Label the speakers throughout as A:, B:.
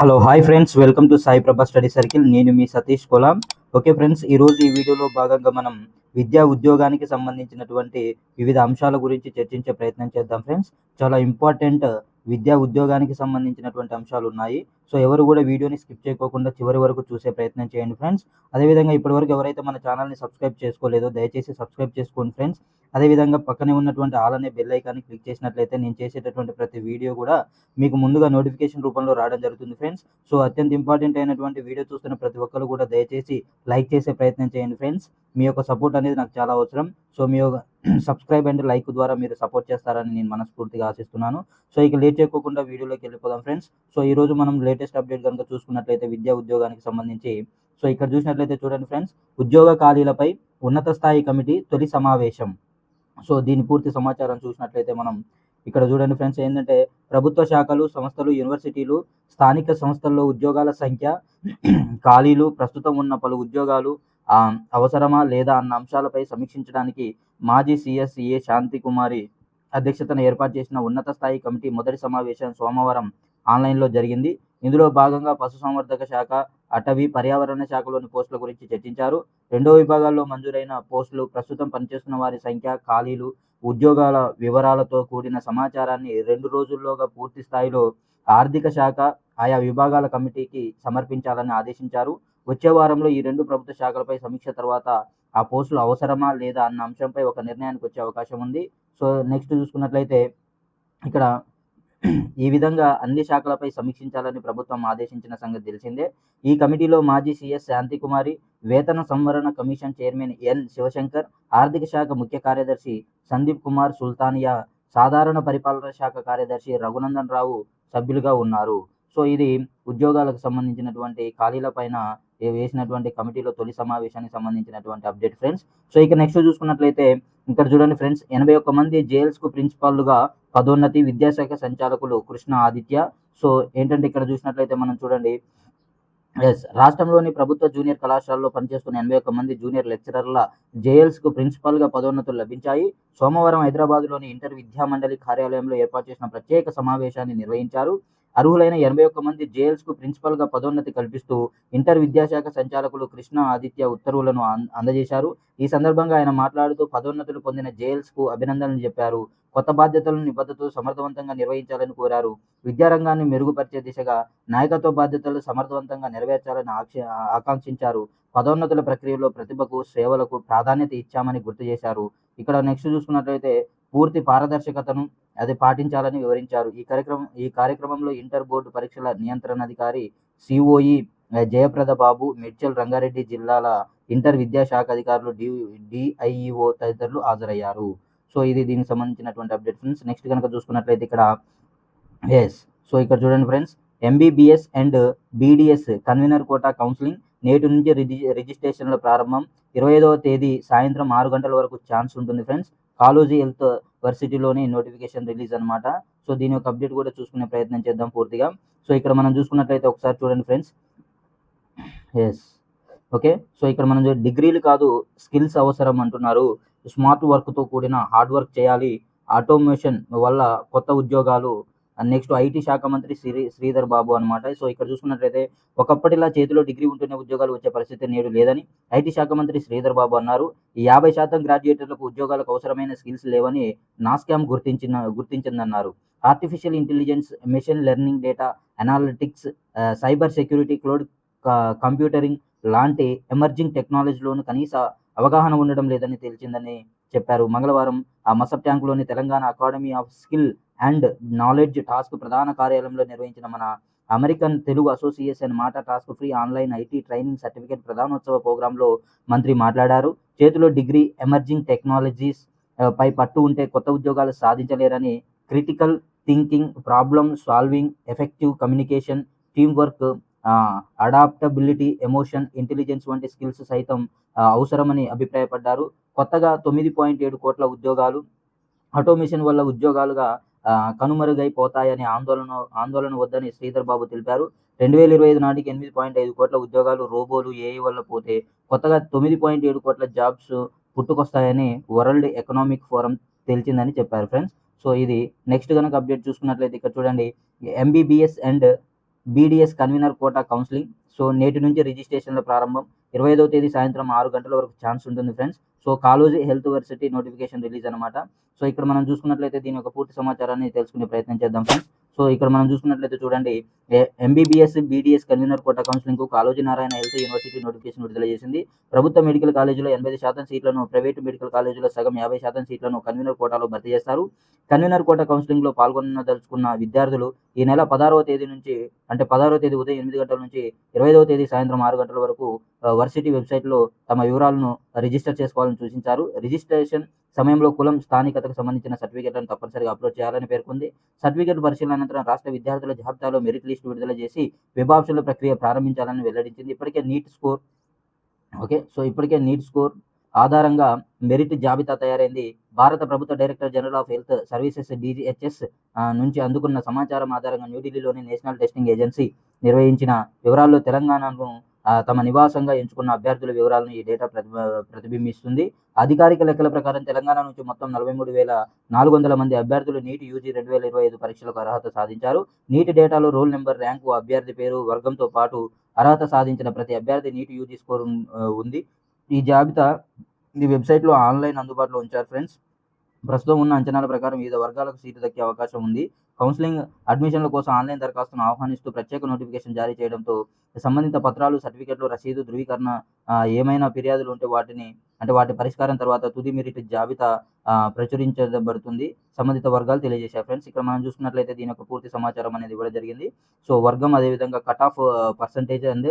A: Hello hi friends welcome to Sai Prabha study circle నేను మీ Satish Kolam. Okay friends ఈరోజు ఈ వీడియోలో భాగంగా మనం విద్యా ఉద్యోగానికి సంబంధించినటువంటి వివిధ అంశాల గురించి చర్చించే ప్రయత్నం చేద్దాం ఫ్రెండ్స్ చాలా ఇంపార్టెంట్ విద్యా ఉద్యోగానికి సంబంధించినటువంటి అంశాలు ఉన్నాయి. సో ఎవరు కూడా వీడియోని స్కిప్ చేయకోకుండా చివరి వరకు చూసే ప్రయత్నం చేయండి ఫ్రెండ్స్. అదేవిధంగా ఇప్పటివరకు ఎవరైతే మన ఛానల్ని సబ్స్క్రైబ్ చేసుకోలేదో దయచేసి సబ్స్క్రైబ్ చేసుకోండి ఫ్రెండ్స్. అదేవిధంగా పక్కనే ఉన్నటువంటి ఆల్ అనే బెల్ ఐకాన్ని క్లిక్ చేసినట్లయితే నేను చేసేటటువంటి ప్రతి వీడియో కూడా మీకు ముందుగా నోటిఫికేషన్ రూపంలో రావడం జరుగుతుంది ఫ్రెండ్స్. సో అత్యంత ఇంపార్టెంట్ అయినటువంటి వీడియో చూస్తున్న ప్రతి ఒక్కరు కూడా దయచేసి లైక్ చేసే ప్రయత్నం చేయండి ఫ్రెండ్స్. మీ యొక్క సపోర్ట్ అనేది నాకు చాలా అవసరం. సో మీ యొక్క సబ్స్క్రైబ్ అండ్ లైక్ ద్వారా మీరు సపోర్ట్ చేస్తారని నేను మనస్ఫూర్తిగా ఆశిస్తున్నాను. సో ఇక లేట్ చేయకోకుండా వీడియోలోకి వెళ్ళిపోదాం ఫ్రెండ్స్. సో ఈ రోజు మనం లేటెస్ట్ అప్డేట్ కనుక చూసుకున్నట్లయితే విద్యా ఉద్యోగానికి సంబంధించి. సో ఇక్కడ చూసినట్లయితే చూడండి ఫ్రెండ్స్ ఉద్యోగ ఖాళీలపై ఉన్నత స్థాయి కమిటీ తొలి సమావేశం. సో దీని పూర్తి సమాచారం చూసినట్లయితే మనం ఇక్కడ చూడండి ఫ్రెండ్స్ ఏంటంటే ప్రభుత్వ శాఖలు సంస్థలు యూనివర్సిటీలు స్థానిక సంస్థల్లో ఉద్యోగాల సంఖ్య ఖాళీలు ప్రస్తుతం ఉన్న పలు ఉద్యోగాలు అవసరమా లేదా అన్న అంశాలపై సమీక్షించడానికి మాజీ సిఎస్ఈఏ శాంతి కుమారి అధ్యక్షతన ఏర్పాటు చేసిన ఉన్నత స్థాయి కమిటీ మొదటి సమావేశం సోమవారం ఆన్లైన్లో జరిగింది. ఇందులో భాగంగా పశుసంవర్ధక శాఖ అటవీ పర్యావరణ శాఖలోని పోస్టుల గురించి చర్చించారు. రెండో విభాగాల్లో మంజూరైన పోస్టులు ప్రస్తుతం పనిచేస్తున్న వారి సంఖ్య ఖాళీలు ఉద్యోగాల వివరాలతో కూడిన సమాచారాన్ని రెండు రోజుల్లోగా పూర్తి స్థాయిలో ఆర్థిక శాఖ ఆయా విభాగాల కమిటీకి సమర్పించాలని ఆదేశించారు. వచ్చే వారంలో ఈ రెండు ప్రభుత్వ శాఖలపై సమీక్ష తర్వాత ఆ పోస్టులు అవసరమా లేదా అన్న అంశంపై ఒక నిర్ణయానికి వచ్చే అవకాశం ఉంది. సో నెక్స్ట్ చూసుకున్నట్లయితే ఇక్కడ ఈ విధంగా అన్ని శాఖలపై సమీక్షించాలని ప్రభుత్వం ఆదేశించిన సంగతి తెలిసిందే. ఈ కమిటీలో మాజీ సీఎస్ శాంతికుమారి వేతన సంవరణ కమిషన్ చైర్మన్ ఎన్ శివశంకర్ ఆర్థిక శాఖ ముఖ్య కార్యదర్శి సందీప్ కుమార్ సుల్తానియా సాధారణ పరిపాలన శాఖ కార్యదర్శి రఘునందన్ రావు సభ్యులుగా ఉన్నారు. సో ఇది ఉద్యోగాలకు సంబంధించినటువంటి ఖాళీల పైన వేసినటువంటి కమిటీలో తొలి సమావేశానికి సంబంధించినటువంటి అప్డేట్ ఫ్రెండ్స్. సో ఇక నెక్స్ట్ చూసుకున్నట్లయితే ఇక్కడ చూడండి ఫ్రెండ్స్ ఎనభై ఒక్క మంది జైల్స్కు ప్రిన్సిపాల్లుగా పదోన్నతి విద్యాశాఖ సంచాలకులు కృష్ణ ఆదిత్య. సో ఏంటంటే ఇక్కడ చూసినట్లయితే మనం చూడండి ఎస్ రాష్ట్రంలోని ప్రభుత్వ జూనియర్ కళాశాలలో పనిచేస్తున్న ఎనభై ఒక్క మంది జూనియర్ లెక్చరర్ల జేఎల్స్కు ప్రిన్సిపల్గా పదోన్నతులు లభించాయి. సోమవారం హైదరాబాద్లోని ఇంటర్ విద్యా మండలి కార్యాలయంలో ఏర్పాటు చేసిన ప్రత్యేక సమావేశాన్ని నిర్వహించారు. అర్హులైన ఎనభై ఒక్క మంది జేఎల్స్కు ప్రిన్సిపల్గా పదోన్నతి కల్పిస్తూ ఇంటర్ విద్యాశాఖ సంచాలకులు కృష్ణ ఆదిత్య ఉత్తర్వులను అందజేశారు. ఈ సందర్భంగా ఆయన మాట్లాడుతూ పదోన్నతులు పొందిన జేఎల్స్కు అభినందనలు చెప్పారు. కొత్త బాధ్యతలను నిబద్ధతతో సమర్థవంతంగా నిర్వహించాలని కోరారు. విద్యారంగాన్ని మెరుగుపరిచే దిశగా నాయకత్వ బాధ్యతలు సమర్థవంతంగా నెరవేర్చాలని ఆక్ష- ఆకాంక్షించారు. పదోన్నతుల ప్రక్రియలో ప్రతిభకు సేవలకు ప్రాధాన్యత ఇచ్చామని గుర్తు చేశారు. ఇక్కడ నెక్స్ట్ చూసుకున్నట్లయితే పూర్తి పారదర్శకతను అది పాటించాలని వివరించారు. ఈ కార్యక్రమం ఈ కార్యక్రమంలో ఇంటర్ బోర్డు పరీక్షల నియంత్రణాధికారి సిఓఈ జయప్రద బాబు మిడ్చల్ రంగారెడ్డి జిల్లాల ఇంటర్ విద్యాశాఖ అధికారులు డి డిఐఈఓ తదితరులు హాజరయ్యారు. సో ఇది దీనికి సంబంధించినటువంటి అప్డేట్ ఫ్రెండ్స్. నెక్స్ట్ కనుక చూసుకున్నట్లయితే ఇక్కడ ఎస్ సో ఇక్కడ చూడండి friends. MBBS and BDS convener quota counselling నేటి నుంచి రిజి రిజిస్ట్రేషన్ల ప్రారంభం ఇరవై ఐదవ తేదీ సాయంత్రం ఆరు గంటల వరకు ఛాన్స్ ఉంటుంది ఫ్రెండ్స్. కాలోజీ హెల్త్ వర్సిటీలోని నోటిఫికేషన్ రిలీజ్ అన్నమాట. సో దీని యొక్క అప్డేట్ కూడా చూసుకునే ప్రయత్నం చేద్దాం పూర్తిగా. సో ఇక్కడ మనం చూసుకున్నట్లయితే ఒకసారి చూడండి ఫ్రెండ్స్. Yes okay. సో ఇక్కడ మనం డిగ్రీలు కాదు స్కిల్స్ అవసరం అంటున్నారు. స్మార్ట్ వర్క్తో కూడిన హార్డ్ వర్క్ చేయాలి. ఆటోమేషన్ వల్ల కొత్త ఉద్యోగాలు నెక్స్ట్ ఐటీ శాఖ మంత్రి శ్రీ శ్రీధర్ బాబు అన్నమాట. సో ఇక్కడ చూసుకున్నట్లయితే ఒకప్పటిలా చేతిలో డిగ్రీ ఉంటేనే ఉద్యోగాలు వచ్చే పరిస్థితి నేడు లేదని ఐటీ శాఖ మంత్రి శ్రీధర్ బాబు అన్నారు. ఈ యాభై శాతం గ్రాడ్యుయేటర్లకు ఉద్యోగాలకు అవసరమైన స్కిల్స్ లేవని నాస్కామ్ గుర్తించిన గుర్తించిందన్నారు. Artificial intelligence machine learning data analytics cyber security cloud computing లాంటి ఎమర్జింగ్ టెక్నాలజీలోను కనీస అవగాహన ఉండడం లేదని తేల్చిందని చెప్పారు. మంగళవారం ఆ Masab ట్యాంక్లోని Telangana academy of skill and knowledge TASK ప్రధాన కార్యాలయంలో నిర్వహించిన మన American Telugu association MATA TASK free online IT training certificate ప్రధానోత్సవ ప్రోగ్రాంలో మంత్రి మాట్లాడారు. చేతిలో డిగ్రీ ఎమర్జింగ్ టెక్నాలజీస్ పై పట్టు ఉంటే కొత్త ఉద్యోగాలు సాధించలేరని critical thinking problem solving effective communication team work adaptability emotion intelligence వంటి స్కిల్స్ సైతం అవసరమని అభిప్రాయపడ్డారు. కొత్తగా తొమ్మిది పాయింట్ ఏడు కోట్ల ఉద్యోగాలు ఆటోమేషన్ వల్ల ఉద్యోగాలుగా కనుమరుగైపోతాయని ఆందోళన ఆందోళన వద్దని శ్రీధర్ బాబు తెలిపారు. రెండు వేల ఇరవై ఐదు నాటికి ఎనిమిది పాయింట్ ఐదు కోట్ల ఉద్యోగాలు రోబోలు ఏఐ వల్ల పోతే కొత్తగా తొమ్మిది పాయింట్ ఏడు కోట్ల జాబ్స్ పుట్టుకొస్తాయని వరల్డ్ ఎకనామిక్ ఫోరం తెలిసిందని చెప్పారు ఫ్రెండ్స్. సో ఇది నెక్స్ట్ కనుక అప్డేట్ చూసుకున్నట్లయితే ఇక్కడ చూడండి. MBBS and BDS convener quota counselling so నేటి నుంచి రిజిస్ట్రేషన్ల ప్రారంభం. ఇరవై ఐదవ తేదీ సాయంత్రం ఆరు గంటల వరకు ఛాన్స్ ఉంటుంది friends. So Kaloji health varsity notification release అనమాట సో ఇక్కడ మనం చూసుకున్నట్లయితే దీని యొక్క పూర్తి సమాచారాన్ని తెలుసుకునే ప్రయత్నం చేద్దాం ఫ్రెండ్స్. సో ఇక్కడ మనం చూసుకున్నట్లయితే చూడండి ఎంబీబీఎస్ బీడీఎస్ కన్వీనర్ కోట కౌన్సిలింగ్కు నారాయణ హెల్త్ యూనివర్సిటీ నోటిఫికేషన్ విడుదల చేసింది. ప్రభుత్వ మెడికల్ కాలేజీలో ఎనభై శాతం సీట్లను ప్రైవేటు మెడికల్ కాలేజీలో సగం యాభై శాతం సీట్లను కన్వీనర్ కోటాలో భర్తీ చేస్తారు. కోట కౌన్సిలింగ్లో పాల్గొనదలుచుకున్న విద్యార్థులు ఈ నెల పదహారవ తేదీ నుంచి అంటే పదహారవ తేదీ ఉదయం ఎనిమిది గంటల నుంచి ఇరవై ఐదవ తేదీ సాయంత్రం ఆరు గంటల వరకు వర్సిటీ వర్సిటీ వెబ్సైట్లో తమ వివరాలను రిజిస్టర్ చేసుకోవాలని సూచించారు. రిజిస్ట్రేషన్ సమయంలో కులం స్థానికతకు సంబంధించిన సర్టిఫికేట్లను తప్పనిసరిగా అప్లోడ్ చేయాలని పేర్కొంది. సర్టిఫికేట్ పరిశీలన అనంతరం రాష్ట్ర విద్యార్థుల జాబితాలో మెరిట్ లిస్ట్ విడుదల చేసి వెబాప్షన్ల ప్రక్రియ ప్రారంభించాలని వెల్లడించింది. ఇప్పటికే నీట్ స్కోర్ ఓకే సో ఇప్పటికే నీట్ స్కోర్ ఆధారంగా మెరిట్ జాబితా తయారైంది. భారత ప్రభుత్వ director general of health services DGHS నుంచి అందుకున్న సమాచారం ఆధారంగా న్యూఢిల్లీలోని నేషనల్ టెస్టింగ్ ఏజెన్సీ నిర్వహించిన వివరాల్లో తెలంగాణను తమ నివాసంగా ఎంచుకున్న అభ్యర్థుల వివరాలను ఈ డేటా ప్రతిబింబిస్తుంది. అధికారిక లెక్కల ప్రకారం తెలంగాణ నుంచి మొత్తం నలభై మూడు వేల నాలుగు వందల మంది అభ్యర్థులు నీటి యూజీ రెండు వేల ఇరవై ఐదు పరీక్షలకు అర్హత సాధించారు. నీటి డేటాలో రోల్ నెంబర్ ర్యాంకు అభ్యర్థి పేరు వర్గంతో పాటు అర్హత సాధించిన ప్రతి అభ్యర్థి నీటి యూజీ స్కోర్ ఉంది. ఈ జాబితా ఈ వెబ్సైట్లో ఆన్లైన్ అందుబాటులో ఉంచారు ఫ్రెండ్స్. ప్రస్తుతం ఉన్న అంచనాల ప్రకారం వివిధ వర్గాలకు సీటు దక్కే అవకాశం ఉంది. కౌన్సిలింగ్ అడ్మిషన్ల కోసం ఆన్లైన్ దరఖాస్తును ఆహ్వానిస్తూ ప్రత్యేక నోటిఫికేషన్ జారీ చేయడంతో సంబంధిత పత్రాలు సర్టిఫికెట్లు రసీదు ధృవీకరణ ఏమైనా ఫిర్యాదులు ఉంటే వాటిని అంటే వాటి పరిష్కారం తర్వాత తుది మెరిట్ జాబితా ప్రచురించబడుతుంది. సంబంధిత వర్గాలు తెలియజేశారు ఫ్రెండ్స్. ఇక్కడ మనం చూసుకున్నట్లయితే దీని యొక్క పూర్తి సమాచారం అనేది ఇవ్వడం జరిగింది. సో వర్గం అదేవిధంగా cut off percentage and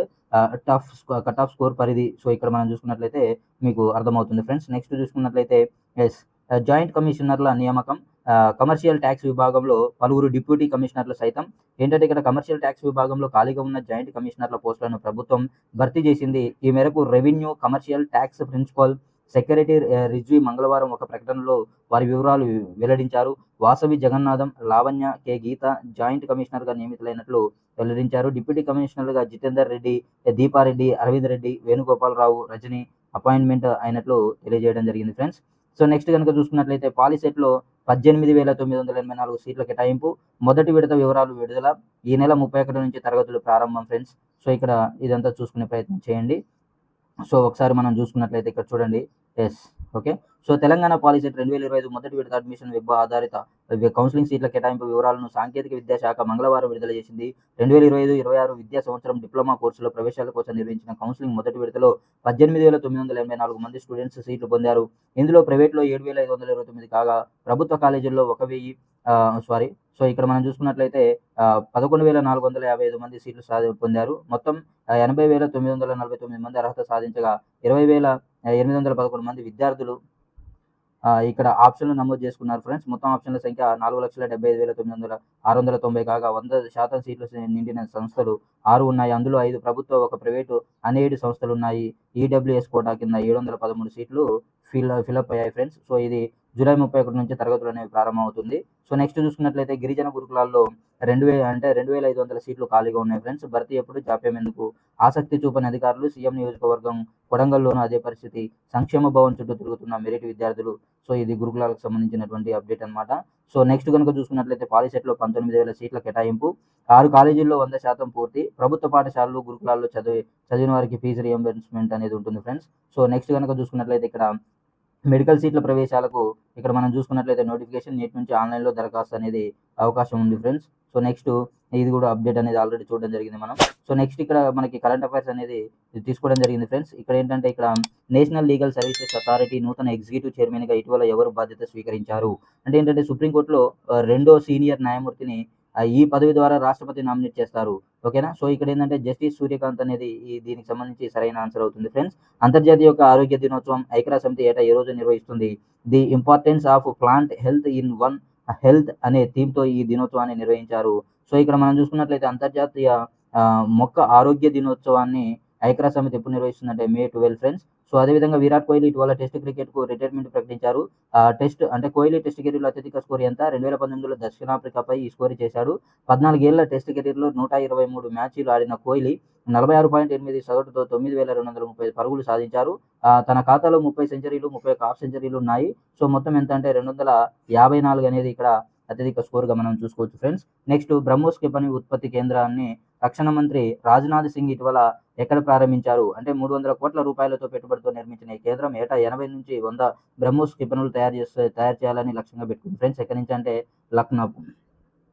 A: tough cut off score పరిధి. సో ఇక్కడ మనం చూసుకున్నట్లయితే మీకు అర్థమవుతుంది ఫ్రెండ్స్. నెక్స్ట్ చూసుకున్నట్లయితే ఎస్ జాయింట్ కమిషనర్ల నియామకం. కమర్షియల్ ట్యాక్స్ విభాగంలో పలువురు డిప్యూటీ కమిషనర్లు సైతం. ఏంటంటే ఇక్కడ కమర్షియల్ ట్యాక్స్ విభాగంలో ఖాళీగా ఉన్న జాయింట్ కమిషనర్ల పోస్టులను ప్రభుత్వం భర్తీ చేసింది. ఈ మేరకు revenue commercial tax principal secretary Rizvi మంగళవారం ఒక ప్రకటనలో వారి వివరాలు వెల్లడించారు. వాసవి జగన్నాథం లావణ్య కె. గీత జాయింట్ కమిషనర్గా నియమితులైనట్లు వెల్లడించారు. డిప్యూటీ కమిషనర్గా జితేందర్ రెడ్డి దీపారెడ్డి అరవింద్ రెడ్డి వేణుగోపాలరావు రజని అపాయింట్మెంట్ అయినట్లు తెలియజేయడం జరిగింది ఫ్రెండ్స్. సో నెక్స్ట్ కనుక చూసుకున్నట్లయితే పాలిసెట్లో పద్దెనిమిది వేల తొమ్మిది వందల ఎనభై నాలుగు సీట్ల కేటాయింపు మొదటి విడత వివరాలు విడుదల ఈ నెల ముప్పై ఒకటి నుంచి తరగతులు ప్రారంభం ఫ్రెండ్స్. సో ఇక్కడ ఇదంతా చూసుకునే ప్రయత్నం చేయండి. సో ఒకసారి మనం చూసుకున్నట్లయితే ఇక్కడ చూడండి. Yes okay so Telangana policy రెండు వేల ఇరవై ఐదు మొదటి విడత అడ్మిషన్ వెబ్ ఆధారిత కౌన్సిలింగ్ సీట్ల కేటాయింపు వివరాలను సాంకేతిక విద్యాశాఖ మంగళవారం విడుదల చేసింది. రెండు వేల ఇరవై ఐదు ఇరవై ఆరు విద్యా సంవత్సరం డిప్లొమా కోర్సుల ప్రవేశాల కోసం నిర్వహించిన కౌన్సిలింగ్ మొదటి విడతలో పద్దెనిమిది వేల తొమ్మిది వందల ఎనభై నాలుగు మంది స్టూడెంట్స్ సీట్లు పొందారు. ఇందులో ప్రైవేట్లో ఏడు వేల ఐదు వందల ఇరవై తొమ్మిది కాగా ప్రభుత్వ కాలేజీల్లో ఒక వెయ్యి సారీ సో ఇక్కడ మనం చూసుకున్నట్లయితే పదకొండు వేల నాలుగు వందల యాభై ఐదు మంది సీట్లు సాధి పొందారు. మొత్తం ఎనభై వేల తొమ్మిది వందల నలభై తొమ్మిది మంది అర్హత సాధించగా ఇరవై వేల ఎనిమిది వందల పదకొండు మంది విద్యార్థులు ఇక్కడ ఆప్షన్లు నమోదు చేసుకున్నారు ఫ్రెండ్స్. మొత్తం ఆప్షన్ల సంఖ్య నాలుగు లక్షల డెబ్బై ఐదు వేల తొమ్మిది వందల ఆరు వందల తొంభై కాగా వంద శాతం సీట్లు నిండిన సంస్థలు ఆరు ఉన్నాయి. అందులో ఐదు ప్రభుత్వ ఒక ప్రైవేటు అనేడు సంస్థలు ఉన్నాయి. ఈడబ్ల్యూఎస్ కోటా కింద ఏడు వందల పదమూడు సీట్లు ఫిల్ ఫిలప్ అయ్యాయి ఫ్రెండ్స్. సో ఇది జూలై ముప్పై ఒకటి నుంచి తరగతులు అనేవి ప్రారంభం అవుతుంది సో నెక్స్ట్ చూసుకున్నట్లయితే గిరిజన గురుకులాల్లో రెండు వేల అంటే రెండు వేల ఐదు వందల సీట్లు ఖాళీగా ఉన్నాయి ఫ్రెండ్స్. భర్తీ ఎప్పుడు జాప్యం ఎందుకు? ఆసక్తి చూపని అధికారులు సీఎం నియోజకవర్గం కొడంగల్లోనూ అదే పరిస్థితి. సంక్షేమ భవన్ చుట్టూ తిరుగుతున్న మెరిట్ విద్యార్థులు. సో ఇది గురుకులాలకు సంబంధించినటువంటి అప్డేట్ అన్నమాట. సో నెక్స్ట్ కనుక చూసుకున్నట్లయితే పాలిసెట్లో పంతొమ్మిది వేల సీట్ల కేటాయింపు. ఆరు కాలేజీల్లో వంద శాతం పూర్తి. ప్రభుత్వ పాఠశాలలు గురుకులాల్లో చదివి చదివిన వారికి ఫీజు రియంబర్స్మెంట్ అనేది ఉంటుంది ఫ్రెండ్స్. సో నెక్స్ట్ కనుక చూసుకున్నట్లయితే ఇక్కడ మెడికల్ సీట్ల ప్రవేశాలకు ఇక్కడ మనం చూసుకున్నట్లయితే నోటిఫికేషన్ నేటి నుంచి ఆన్లైన్లో దరఖాస్తు అనేది అవకాశం ఉంది ఫ్రెండ్స్. సో నెక్స్ట్ ఇది కూడా అప్డేట్ అనేది ఆల్రెడీ చూడడం జరిగింది మనం. సో నెక్స్ట్ ఇక్కడ మనకి కరెంట్ అఫైర్స్ అనేది తీసుకోవడం జరిగింది ఫ్రెండ్స్. ఇక్కడ ఏంటంటే ఇక్కడ నేషనల్ లీగల్ సర్వీసెస్ అథారిటీ నూతన ఎగ్జిక్యూటివ్ చైర్మన్గా ఇటీవల ఎవరు బాధ్యత స్వీకరించారు? అంటే ఏంటంటే సుప్రీంకోర్టులో రెండో సీనియర్ న్యాయమూర్తిని ఈ పదవి ద్వారా రాష్ట్రపతి నామినేట్ చేస్తారు. ఓకేనా? సో ఇక్కడ ఏంటంటే జస్టిస్ సూర్యకాంత్ అనేది ఈ దీనికి సంబంధించి సరైన ఆన్సర్ అవుతుంది ఫ్రెండ్స్. అంతర్జాతీయ యొక్క ఆరోగ్య దినోత్సవం ఐక్యరాజ్య సమితి ఏటా ఏ రోజు నిర్వహిస్తుంది? The importance of plant health in one health అనే థీమ్తో ఈ దినోత్సవాన్ని నిర్వహించారు. సో ఇక్కడ మనం చూసుకున్నట్లయితే అంతర్జాతీయ ఆ, మొక్క ఆరోగ్య దినోత్సవాన్ని ఐక్యరాజ్య సమితి ఎప్పుడు నిర్వహిస్తుందంటే మే ట్వెల్వ్ ఫ్రెండ్స్. సో అదేవిధంగా విరాట్ కోహ్లీ ఇటీవల టెస్ట్ క్రికెట్కు రిటైర్మెంట్ ప్రకటించారు. ఆ టెస్ట్ అంటే కోహ్లీ టెస్ట్ కెరీర్లో అత్యధిక స్కోర్ ఎంత? రెండు వేల పంతొమ్మిదిలో దక్షిణాఫ్రికాపై ఈ స్కోర్ చేశాడు. పద్నాలుగేళ్ళ టెస్ట్ కెరీర్లో నూట ఇరవై మూడు మ్యాచ్లు ఆడిన కోహ్లీ నలభై ఆరు పాయింట్ ఎనిమిది సగటుతో తొమ్మిది వేల రెండు వందల ముప్పై పరుగులు సాధించారు. ఆ, తన ఖాతాలో ముప్పై సెంచరీలు ముప్పై ఒక హాఫ్ సెంచరీలు ఉన్నాయి. సో మొత్తం ఎంత అంటే రెండు వందల యాభై నాలుగు అనేది ఇక్కడ అత్యధిక స్కోర్గా మనం చూసుకోవచ్చు ఫ్రెండ్స్. నెక్స్ట్ బ్రహ్మోస్ క్షిపణి ఉత్పత్తి కేంద్రాన్ని రక్షణ మంత్రి రాజ్నాథ్ సింగ్ ఇటీవల ఎక్కడ ప్రారంభించారు? అంటే మూడు వందల కోట్ల రూపాయలతో పెట్టుబడితో నిర్మించిన ఈ కేంద్రం ఏటా ఎనభై నుంచి వంద బ్రహ్మోస్ క్షిపణులు తయారు చేస్తే తయారు చేయాలని లక్ష్యంగా పెట్టుకుంది ఫ్రెండ్స్. ఎక్కడి నుంచి అంటే Lucknow.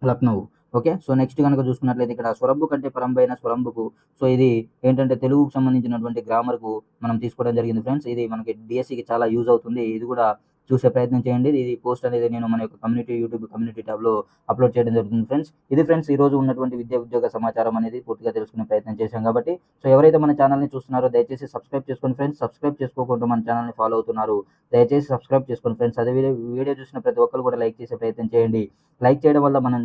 A: Lucknow. Okay? So next కనుక చూసుకున్నట్లయితే ఇక్కడ స్వరంబు కంటే పరంబైన స్వరంబుకు సో ఇది ఏంటంటే తెలుగుకు సంబంధించినటువంటి గ్రామర్కు మనం తీసుకోవడం జరిగింది ఫ్రెండ్స్. ఇది మనకి డిఎస్సికి చాలా యూజ్ అవుతుంది. ఇది కూడా చూసే ప్రయత్నం చేయండి. ఇది పోస్ట్ అనేది నేను మన యొక్క కమ్యూనిటీ యూట్యూబ్ కమ్యూనిటీ ట్యాబ్లో అప్లోడ్ చేయడం జరుగుతుంది ఫ్రెండ్స్ ఇది ఫ్రెండ్స్ ఈ రోజు ఉన్నటువంటి విద్యా ఉద్యోగ సమాచారం అనేది పూర్తిగా తెలుసుకునే ప్రయత్నం చేశాం కాబట్టి సో ఎవరైతే మన ఛానల్ని చూస్తున్నారో దయచేసి సబ్స్క్రైబ్ చేసుకోండి ఫ్రెండ్స్ సబ్స్క్రైబ్ చేసుకోకుండా మన ఛానల్ని ఫాలో అవుతున్నారు దయచేసి సబ్స్క్రైబ్ చేసుకోండి ఫ్రెండ్స్ అదే వీడియో చూసిన ప్రతి ఒక్కరు కూడా లైక్ చేసే ప్రయత్నం చేయండి. లైక్ చేయడం వల్ల మనం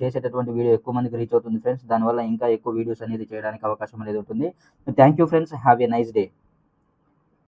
A: చేసేటటువంటి వీడియో ఎక్కువ మందికి రీచ్ అవుతుంది ఫ్రెండ్స్ దానివల్ల ఇంకా ఎక్కువ వీడియోస్ అనేది చేయడానికి అవకాశం అనేది ఉంటుంది. Thank you friends have a nice day